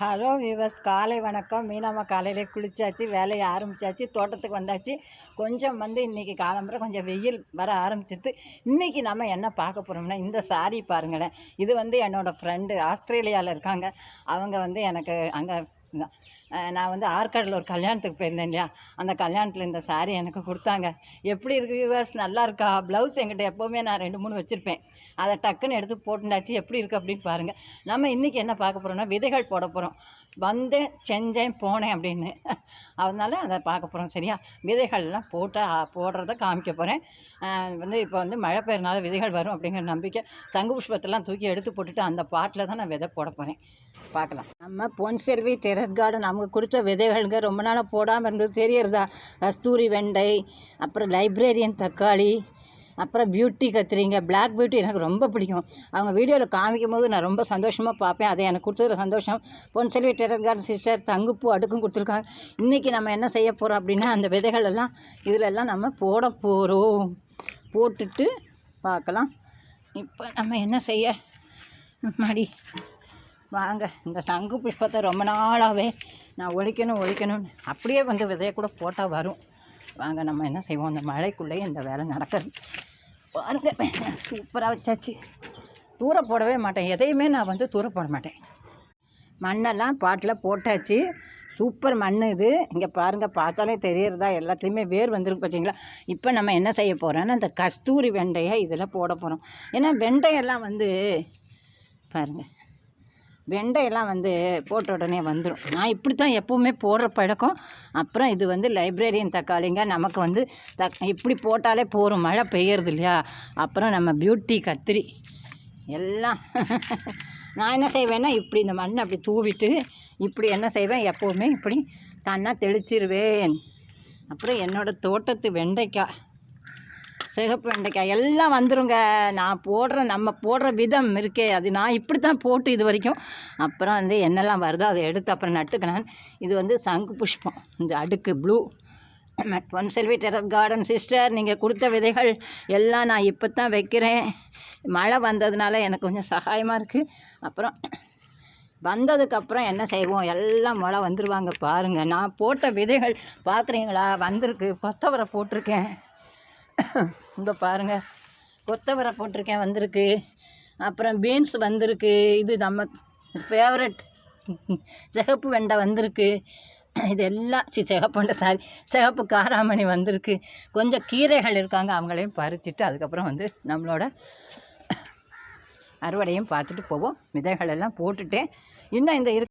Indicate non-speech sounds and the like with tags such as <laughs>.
Hello விவஸ் காலை வணக்கம். மீனம்மா காலையிலே குளிச்சாச்சு வேலையை ஆரம்பிச்சாச்சு தோட்டத்துக்கு வந்தாச்சு. கொஞ்சம் வந்து இன்னைக்கு காலம்புற கொஞ்சம் வெயில் வர ஆரம்பிச்சிட்டு இன்றைக்கி நம்ம என்ன பார்க்க போகிறோம்னா இந்த சாரி பாருங்களேன். இது வந்து என்னோடய ஃப்ரெண்டு ஆஸ்திரேலியாவில் இருக்காங்க. அவங்க வந்து எனக்கு அங்கே நான் வந்து ஆற்காடில் ஒரு கல்யாணத்துக்கு போயிருந்தேன் இல்லையா? அந்த கல்யாணத்தில் இந்த சாரி எனக்கு கொடுத்தாங்க. எப்படி இருக்குது விவஸ் நல்லா இருக்கா? ப்ளவுஸ் என்கிட்ட எப்போவுமே நான் ரெண்டு மூணு வச்சுருப்பேன். அதை டக்குன்னு எடுத்து போட்டுண்டாச்சு எப்படி இருக்குது அப்படின்னு பாருங்கள் நம்ம இன்றைக்கி என்ன பார்க்க போகிறோம்னா விதைகள் போட போகிறோம் வந்தேன் செஞ்சேன் போனேன் அப்படின்னு. அதனால் அதை பார்க்க போகிறோம் சரியா? விதைகள்லாம் போட்டால் போடுறத காமிக்க போகிறேன் வந்து இப்போ வந்து மழை பெய்யறனால விதைகள் வரும் அப்படிங்கிற நம்பிக்கை. சங்கு புஷ்பத்தெல்லாம் தூக்கி எடுத்து போட்டுட்டு அந்த பாட்டில் தான் நான் விதை போட போகிறேன் பார்க்கலாம். நம்ம பொன் செல்வி டெரஸ் கார்டன் நமக்கு கொடுத்த விதைகள்ங்க ரொம்ப நாளாக போடாமல் இருந்தது. தெரியறதா? கஸ்தூரி வெண்டை அப்புறம் லைப்ரேரியன் தக்காளி அப்புறம் பியூட்டி கத்திரிங்க பிளாக் பியூட்டி எனக்கு ரொம்ப பிடிக்கும். அவங்க வீடியோவில் காமிக்கும் போது நான் ரொம்ப சந்தோஷமாக பார்ப்பேன். அதை எனக்கு கொடுத்துருக்க சந்தோஷம். பொன் செல்வி டெரர்கார்டன் சிஸ்டர் தங்குப்பூ அடுக்கும் கொடுத்துருக்காங்க. இன்றைக்கி நம்ம என்ன செய்ய போகிறோம் அப்படின்னா அந்த விதைகள் எல்லாம் இதிலெல்லாம் நம்ம போட போகிறோம் போட்டுட்டு பார்க்கலாம். இப்போ நம்ம என்ன செய்ய? மாடி வாங்க. இந்த சங்கு புஷ்பத்தை ரொம்ப நாளாகவே நான் ஒழிக்கணும் ஒழிக்கணும்னு அப்படியே வந்து விதையை கூட போட்டால் வரும். வாங்க நம்ம என்ன செய்வோம்? அந்த மழைக்குள்ளேயே இந்த வேலை நடக்கிறது. பாருங்க. சூப்பராக வச்சாச்சு. தூர போடவே மாட்டேன். எதையுமே நான் வந்து தூர போட மாட்டேன். மண்ணெல்லாம் பாட்டில் போட்டாச்சு. சூப்பர் மண் இது. இங்கே பாருங்கள் பார்த்தாலே தெரியறதா? எல்லாத்துலேயுமே வேர் வந்துருக்கு பார்த்தீங்களா இப்போ நம்ம என்ன செய்ய போகிறோன்னா அந்த கஸ்தூரி வெண்டையை இதில் போட போகிறோம் ஏன்னா வெண்டையெல்லாம் வந்து பாருங்கள் வெண்டையெல்லாம் வந்து போட்ட உடனே வந்துடும் நான் இப்படி தான் எப்போவுமே போடுற பழக்கம். அப்புறம் இது வந்து லைப்ரரியன் தக்காளிங்க. நமக்கு வந்து தக் இப்படி போட்டாலே போகும் மழை பெய்யறது இல்லையா? அப்புறம் நம்ம பியூட்டி கத்திரி. எல்லாம். <laughs> நான் என்ன செய்வேன்னா இப்படி இந்த மண்ணை அப்படி தூவிட்டு இப்படி என்ன செய்வேன்? எப்போவுமே இப்படி தன்னாக தெளிச்சிருவேன். அப்புறம் என்னோடய தோட்டத்து வெண்டைக்காய். சிகப்பு வெண்டைக்காய் எல்லாம் வந்துருங்க. நான் போடுற நம்ம போடுற விதம் இருக்கே அது நான் இப்படி தான் போட்டு இது வரைக்கும். அப்புறம் வந்து என்னெல்லாம் வருதோ அதை எடுத்து அப்புறம் நட்டுக்கலாம் இது வந்து சங்கு புஷ்பம். இந்த அடுக்கு blue. One Selvi terrace garden sister நீங்கள் கொடுத்த விதைகள் எல்லாம் நான் இப்போ தான் வைக்கிறேன். மழை வந்ததுனால எனக்கு கொஞ்சம் சகாயமாக இருக்குது அப்புறம் வந்ததுக்கப்புறம் என்ன செய்வோம்? எல்லாம் மழை வந்துடுவாங்க பாருங்கள் நான் போட்ட விதைகள் பார்க்குறீங்களா வந்திருக்கு. கொத்தவரை போட்டிருக்கேன். இங்கே பாருங்கள் கொத்தவரை போட்டிருக்கேன் வந்திருக்கு. அப்புறம் பீன்ஸ் வந்திருக்கு. இது நம்ம ஃபேவரட் சிகப்பு வெண்டை வந்திருக்கு. இது எல்லாம் சி சிகப்பு வெண்டை சாரி சிகப்பு காராமணி வந்திருக்கு. கொஞ்சம் கீரைகள் இருக்காங்க அவங்களையும் பறிச்சுட்டு அதுக்கப்புறம் வந்து நம்மளோட அறுவடையும் பார்த்துட்டு போவோம். விதைகள் எல்லாம் போட்டுட்டேன் இன்னும் இந்த இரு